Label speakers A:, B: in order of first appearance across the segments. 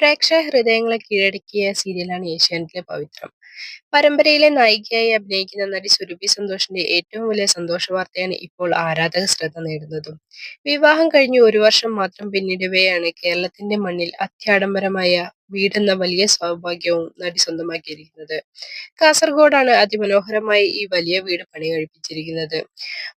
A: പ്രേക്ഷക ഹൃദയങ്ങളെ കീഴടക്കിയ സീരിയലാണ് ഏഷ്യാനെറ്റിലെ പവിത്രം. പരമ്പരയിലെ നായികയായി അഭിനയിക്കുന്ന നടി സുരഭി സന്തോഷിന്റെ ഏറ്റവും വലിയ സന്തോഷ വാർത്തയാണ് ഇപ്പോൾ ആരാധക ശ്രദ്ധ നേടുന്നതും. വിവാഹം കഴിഞ്ഞ് ഒരു വർഷം മാത്രം പിന്നിടവെയാണ് കേരളത്തിന്റെ മണ്ണിൽ അത്യാഡംബരമായ വീടെന്ന വലിയ സൗഭാഗ്യവും നടി സ്വന്തമാക്കിയിരിക്കുന്നത്. കാസർഗോഡാണ് അതിമനോഹരമായി ഈ വലിയ വീട് പണി കഴിപ്പിച്ചിരിക്കുന്നത്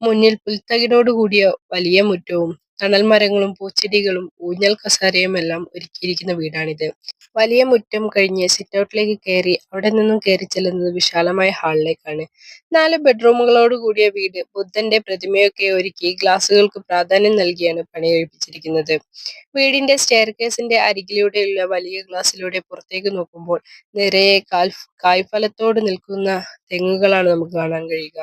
A: മുന്നിൽ പുൽത്തകിടോടുകൂടിയ വലിയ മുറ്റവും തണൽ മരങ്ങളും പൂച്ചെടികളും ഊഞ്ഞൽ കസാരയും എല്ലാം ഒരുക്കിയിരിക്കുന്ന വീടാണിത്. വലിയ മുറ്റം കഴിഞ്ഞ് സിറ്റൗട്ടിലേക്ക് കയറി അവിടെ നിന്നും കയറി ചെല്ലുന്നത് വിശാലമായ ഹാളിലേക്കാണ്. നാല് ബെഡ്റൂമുകളോട് കൂടിയ വീട് ബുദ്ധന്റെ പ്രതിമയൊക്കെ ഒരുക്കി ഗ്ലാസുകൾക്ക് പ്രാധാന്യം നൽകിയാണ് പണി കഴിപ്പിച്ചിരിക്കുന്നത് വീടിന്റെ സ്റ്റെയർകേസിന്റെ അരികിലൂടെയുള്ള വലിയ ഗ്ലാസ്സിലൂടെ പുറത്തേക്ക് നോക്കുമ്പോൾ നിറയെ കാൽ കായ്ഫലത്തോട് നിൽക്കുന്ന തെങ്ങുകളാണ് നമുക്ക് കാണാൻ കഴിയുക.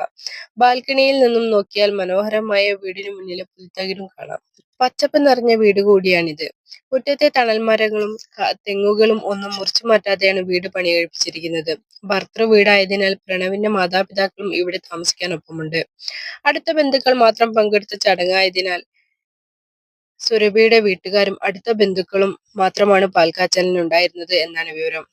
A: ബാൽക്കണിയിൽ നിന്നും നോക്കിയാൽ മനോഹരമായ വീടിന് മുന്നിലെ പുൽത്തകിടും കാണാം. പച്ചപ്പ് നിറഞ്ഞ വീട് കൂടിയാണിത്. മുറ്റത്തെ തണൽമരങ്ങളും തെങ്ങുകളും ഒന്നും മുറിച്ചു മാറ്റാതെയാണ് വീട് പണി കഴിപ്പിച്ചിരിക്കുന്നത് ഭർത്തൃ വീടായതിനാൽ പ്രണവിന്റെ മാതാപിതാക്കളും ഇവിടെ താമസിക്കാനൊപ്പമുണ്ട്. അടുത്ത ബന്ധുക്കൾ മാത്രം പങ്കെടുത്ത ചടങ്ങായതിനാൽ സുരഭിയുടെ വീട്ടുകാരും അടുത്ത ബന്ധുക്കളും മാത്രമാണ് പാൽക്കാച്ചലിനുണ്ടായിരുന്നത് എന്നാണ് വിവരം.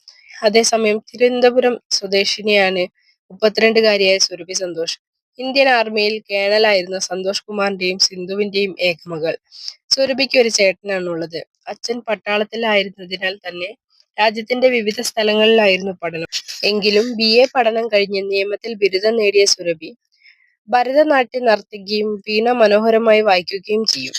A: അതേസമയം തിരുവനന്തപുരം സ്വദേശിനിയാണ് മുപ്പത്തിരണ്ടുകാരിയായ സുരഭി സന്തോഷ്. ഇന്ത്യൻ ആർമിയിൽ കേണലായിരുന്ന സന്തോഷ് കുമാറിന്റെയും സിന്ധുവിന്റെയും ഏകമകൾ സുരഭിക്ക് ഒരു ചേട്ടനാണുള്ളത്. അച്ഛൻ പട്ടാളത്തിലായിരുന്നതിനാൽ തന്നെ രാജ്യത്തിന്റെ വിവിധ സ്ഥലങ്ങളിലായിരുന്നു പഠനം. എങ്കിലും ബി എ പഠനം കഴിഞ്ഞ് നിയമത്തിൽ ബിരുദം നേടിയ സുരഭി ഭരതനാട്യം നർത്തുകയും വീണ മനോഹരമായി വായിക്കുകയും ചെയ്യും.